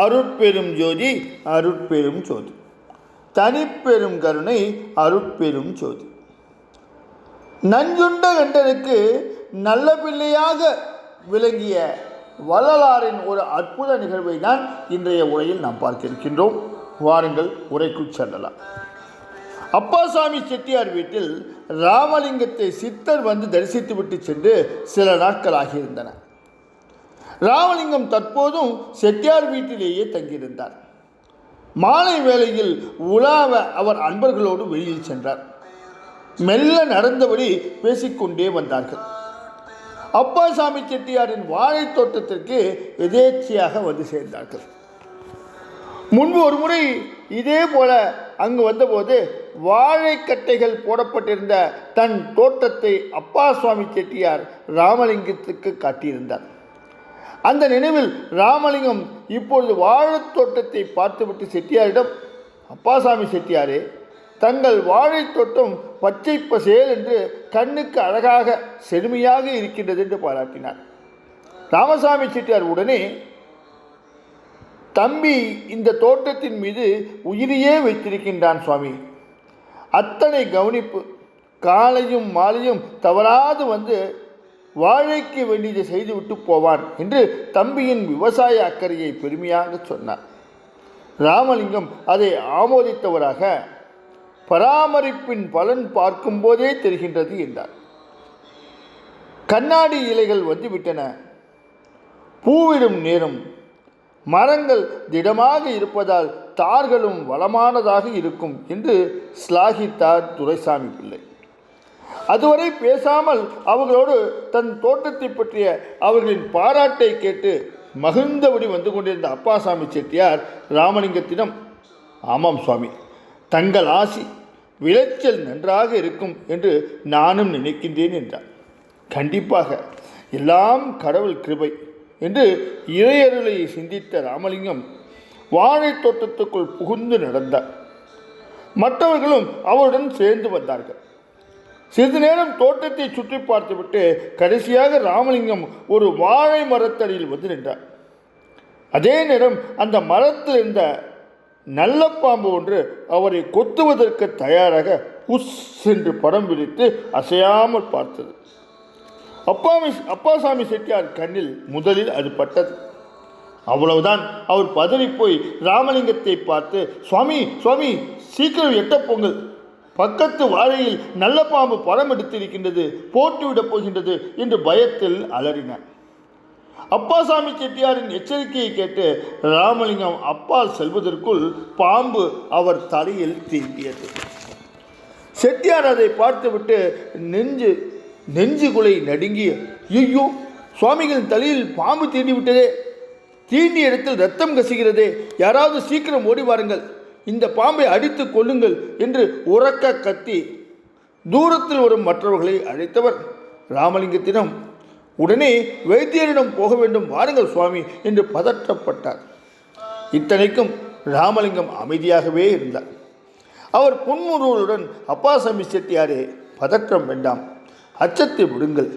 அருட்பெரும் ஜோதி அருட்பெரும் ஜோதி தனிப்பெரும் கருணை அருட்பெரும் ஜோதி நஞ்சுண்ட கண்டனுக்கு நல்ல பிள்ளையாக விளங்கிய வள்ளலாரின் ஒரு அற்புத நிகழ்வை தான் இன்றைய உரையில் நாம் பார்க்க இருக்கின்றோம் வாருங்கள் உரைக்குள் செல்லலாம். அப்பாசாமி செட்டியார் வீட்டில் ராமலிங்கத்தை சித்தர் வந்து தரிசித்துவிட்டு சென்று சில நாட்கள் ஆகியிருந்தன. ராமலிங்கம் தற்போதும் செட்டியார் வீட்டிலேயே தங்கியிருந்தார். மாலை வேளையில் உலாவ அவர் அன்பர்களோடு வெளியில் சென்றார். மெல்ல நடந்தபடி பேசிக்கொண்டே வந்தார்கள். அப்பாசாமி செட்டியாரின் வாழைத் தோட்டத்திற்கு எதேச்சையாக வந்து சேர்ந்தார்கள். முன்பு ஒரு முறை இதே போல அங்கு வந்தபோது வாழைக்கட்டைகள் போடப்பட்டிருந்த தன் தோட்டத்தை அப்பா சுவாமி செட்டியார் ராமலிங்கத்துக்கு காட்டியிருந்தார். அந்த நினைவில் ராமலிங்கம் இப்பொழுது வாழைத் தோட்டத்தை பார்த்துவிட்டு செட்டியாரிடம் அப்பாசாமி செட்டியாரே தங்கள் வாழைத் தோட்டம் பச்சை பசேல் என்று கண்ணுக்கு அழகாக செழுமையாக இருக்கின்றது என்று பாராட்டினார். ராமசாமி செட்டியார் உடனே தம்பி இந்த தோட்டத்தின் மீது உயிரையே வைத்திருக்கின்றான் சுவாமி. அத்தனை கவனிப்பு காலையும் மாலையும் தவறாது வந்து வாழைக்கு வேண்டியதை செய்துவிட்டு போவான் என்று தம்பியின் விவசாய அக்கறையை பெருமையாக சொன்னார். ராமலிங்கம் அதை ஆமோதித்தவராக பராமரிப்பின் பலன் பார்க்கும்போதே தெரிகின்றது என்றார். கண்ணாடி இலைகள் வந்துவிட்டன. பூவிடும் நேரம் மரங்கள் திடமாக இருப்பதால் தார்களும் வளமானதாக இருக்கும் என்று ஸ்லாகித்தார் துரைசாமி பிள்ளை. அதுவரை பேசாமல் அவர்களோடு தன் தோட்டத்தை பற்றிய அவர்களின் பாராட்டை கேட்டு மகிழ்ந்தபடி வந்து கொண்டிருந்த அப்பாசாமி செட்டியார் ராமலிங்கத்திடம் ஆமாம் சுவாமி தங்கள் ஆசி விளைச்சல் நன்றாக இருக்கும் என்று நானும் நினைக்கின்றேன் என்றார். கண்டிப்பாக எல்லாம் கடவுள் கிருபை என்று இறையருளை சிந்தித்த ராமலிங்கம் வாழைத் தோட்டத்துக்குள் புகுந்து நடந்தார். மற்றவர்களும் அவருடன் சேர்ந்து வந்தார்கள். சிறிது நேரம் தோட்டத்தை சுற்றி பார்த்துவிட்டு கடைசியாக ராமலிங்கம் ஒரு வாழை மரத்தடியில் வந்து நின்றார். அதே நேரம் அந்த மரத்தில் இருந்த நல்ல பாம்பு ஒன்று அவரை கொத்துவதற்கு தயாராக உஸ் என்று படம் பிடித்து அசையாமல் பார்த்தது. அப்பாமி அப்பாசாமி செட்டியார் கண்ணில் முதலில் அது பட்டது. அவ்வளவுதான். அவர் பதறி போய் ராமலிங்கத்தை பார்த்து சுவாமி சுவாமி சீக்கிரம் எட்ட பொங்கல் பக்கத்து வாழையில் நல்ல பாம்பு படம் எடுத்திருக்கின்றது போட்டுவிடப் போகின்றது என்று பயத்தில் அலறின. அப்பாசாமி செட்டியாரின் எச்சரிக்கையை கேட்டு ராமலிங்கம் அப்பால் செல்வதற்குள் பாம்பு அவர் தலையில் தீண்டியது செட்டியார் அதை பார்த்துவிட்டு நெஞ்சு நெஞ்சுகுலை நடுங்கி ஐயோ சுவாமிகளின் தலையில் பாம்பு தீண்டி விட்டதே தீண்டிய இடத்தில் ரத்தம் கசிகிறதே யாராவது சீக்கிரம் ஓடி வாருங்கள். இந்த பாம்பை அடித்து கொள்ளுங்கள் என்று உறக்க கத்தி தூரத்தில் வரும் மற்றவர்களை அழைத்தவர் ராமலிங்கத்திடம் உடனே வைத்தியரிடம் போக வேண்டும் வாருங்கள் சுவாமி என்று பதற்றப்பட்டார். இத்தனைக்கும் ராமலிங்கம் அமைதியாகவே இருந்தார். அவர் புன்முருவலுடன் அப்பாசாமி செட்டியாரே பதற்றம் வேண்டாம் அச்சத்தை விடுங்கள்.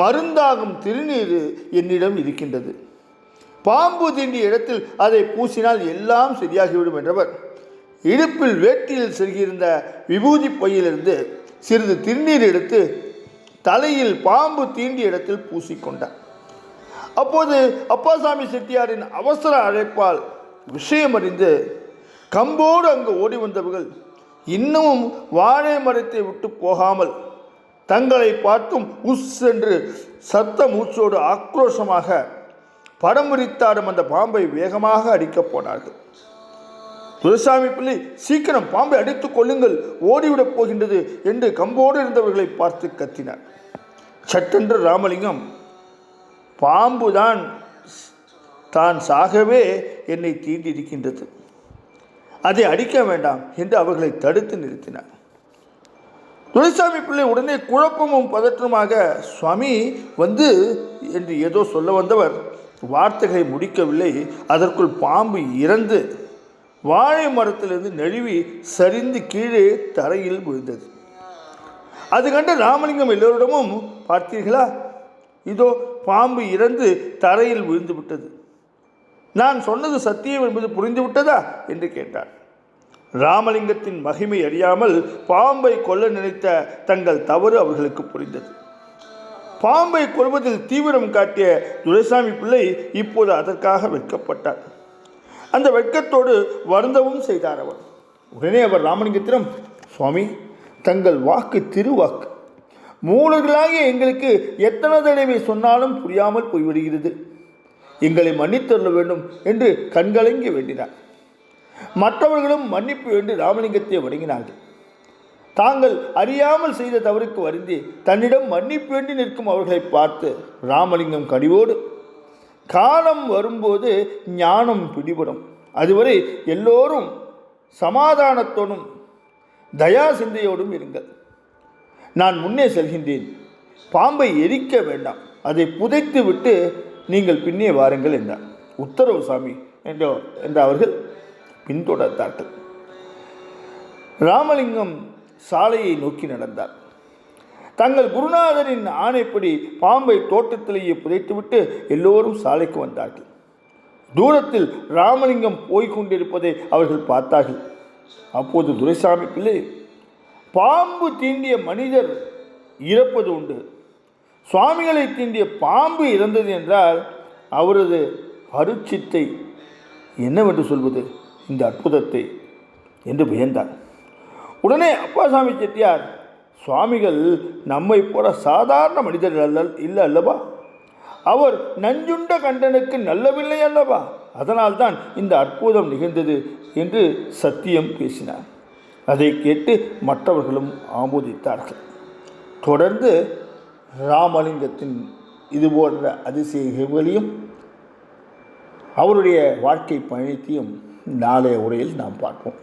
மருந்தாகும் திருநீர் என்னிடம் இருக்கின்றது. பாம்பு தீண்டிய இடத்தில் அதை பூசினால் எல்லாம் சரியாகிவிடும் என்றவர். இடுப்பில் வேட்டியில் செருகியிருந்த விபூதி பையிலிருந்து சிறிது திருநீர் எடுத்து தலையில் பாம்பு தீண்டிய இடத்தில் பூசிக்கொண்டார். அப்போது அப்பாசாமி செட்டியாரின் அவசர அழைப்பால் விஷயம் அறிந்து கம்போடு அங்கு ஓடி வந்தவர்கள் இன்னமும் வாழை மரத்தை விட்டு போகாமல் தங்களை பார்த்தும் உஸ் என்று சத்த மூச்சோடு ஆக்ரோஷமாக படம் விரித்தாடும் அந்த பாம்பை வேகமாக அடிக்கப் போனார்கள். துரசாமி பிள்ளை சீக்கிரம் பாம்பை அடித்துக் கொள்ளுங்கள் ஓடிவிடப் போகின்றது என்று கம்போடு இருந்தவர்களை பார்த்து கத்தினார். சட்டென்று ராமலிங்கம் பாம்புதான் தான் சாகவே என்னை தீண்டியிருக்கின்றது. அதை அடிக்க வேண்டாம் என்று அவர்களை தடுத்து நிறுத்தினார். துரைசாமி பிள்ளை உடனே குழப்பமும் பதற்றமாக சுவாமி வந்து என்று ஏதோ சொல்ல வந்தவர் வார்த்தைகளை முடிக்கவில்லை. அதற்குள் பாம்பு இறந்து வாழை மரத்திலிருந்து நழுவி சரிந்து கீழே தரையில் விழுந்தது. அது கண்டு ராமலிங்கம் எல்லோரிடமும் பார்த்தீர்களா? இதோ பாம்பு இறந்து தரையில் விழுந்து விட்டது. நான் சொன்னது சத்தியம் என்பது புரிந்துவிட்டதா என்று கேட்டார். ராமலிங்கத்தின் மகிமை அறியாமல் பாம்பை கொல்ல நினைத்த தங்கள் தவறு அவர்களுக்கு புரிந்தது. பாம்பை கொள்வதில் தீவிரம் காட்டிய துரைசாமி பிள்ளை இப்போது அதற்காக வெட்கப்பட்டார். அந்த வெட்கத்தோடு வருந்தவும் செய்தார் அவர். உடனே அவர் ராமலிங்கத்திடம் சுவாமி தங்கள் வாக்கு திருவாக்கு. மூலர்களாகிய எங்களுக்கு எத்தனை தடவை சொன்னாலும் புரியாமல் போய்விடுகிறது. எங்களை மன்னித்தருள வேண்டும் என்று கண்கலங்கி வேண்டினார். மற்றவர்களும் மன்னிப்பு வேண்டி ராமலிங்கத்தை வணங்கினார்கள். தாங்கள் அறியாமல் செய்த தவறுக்கு வருந்தி தன்னிடம் மன்னிப்பு வேண்டி நிற்கும் அவர்களை பார்த்து ராமலிங்கம் கனிவோடு. காலம் வரும்போது ஞானம் பிடிபடும். அதுவரை எல்லோரும் சமாதானத்தோடும் தயா சிந்தையோடும் இருங்கள். நான் முன்னே செல்கின்றேன். பாம்பை எரிக்க வேண்டாம். அதை புதைத்து விட்டு நீங்கள் பின்னே வாருங்கள் என்றார். உத்தரவு சாமி என்ற அவர்கள் பின்தொடர்ந்தார்கள். ராமலிங்கம் சாலையை நோக்கி நடந்தார். தங்கள் குருநாதரின் ஆணைப்படி பாம்பை தோட்டத்திலேயே புதைத்துவிட்டு எல்லோரும் சாலைக்கு வந்தார்கள். தூரத்தில் ராமலிங்கம் போய்கொண்டிருப்பதை அவர்கள் பார்த்தார்கள். அப்போது துரைசாமி பிள்ளை பாம்பு தீண்டிய மனிதர் இறப்பது உண்டு. சுவாமிகளை தீண்டிய பாம்பு இறந்தது என்றால் அவரது அருட்சித்தை என்னவென்று சொல்வது? இந்த அற்புதத்தை என்று வியந்தார். உடனே அப்பாசாமி செட்டியார் சுவாமிகள் நம்மை போல சாதாரண மனிதர்கள் அல்ல இல்லை அல்லவா? அவர் நஞ்சுண்ட கண்டனுக்கு நல்லவில்லை அல்லவா? அதனால்தான் இந்த அற்புதம் நிகழ்ந்தது என்று சத்தியம் பேசினார். அதை கேட்டு மற்றவர்களும் ஆமோதித்தார்கள். தொடர்ந்து ராமலிங்கத்தின் இது போன்ற அதிசயங்களையும் அவருடைய வாழ்க்கை பயணத்தையும் நாளைய உரையில் நாம் பார்ப்போம்.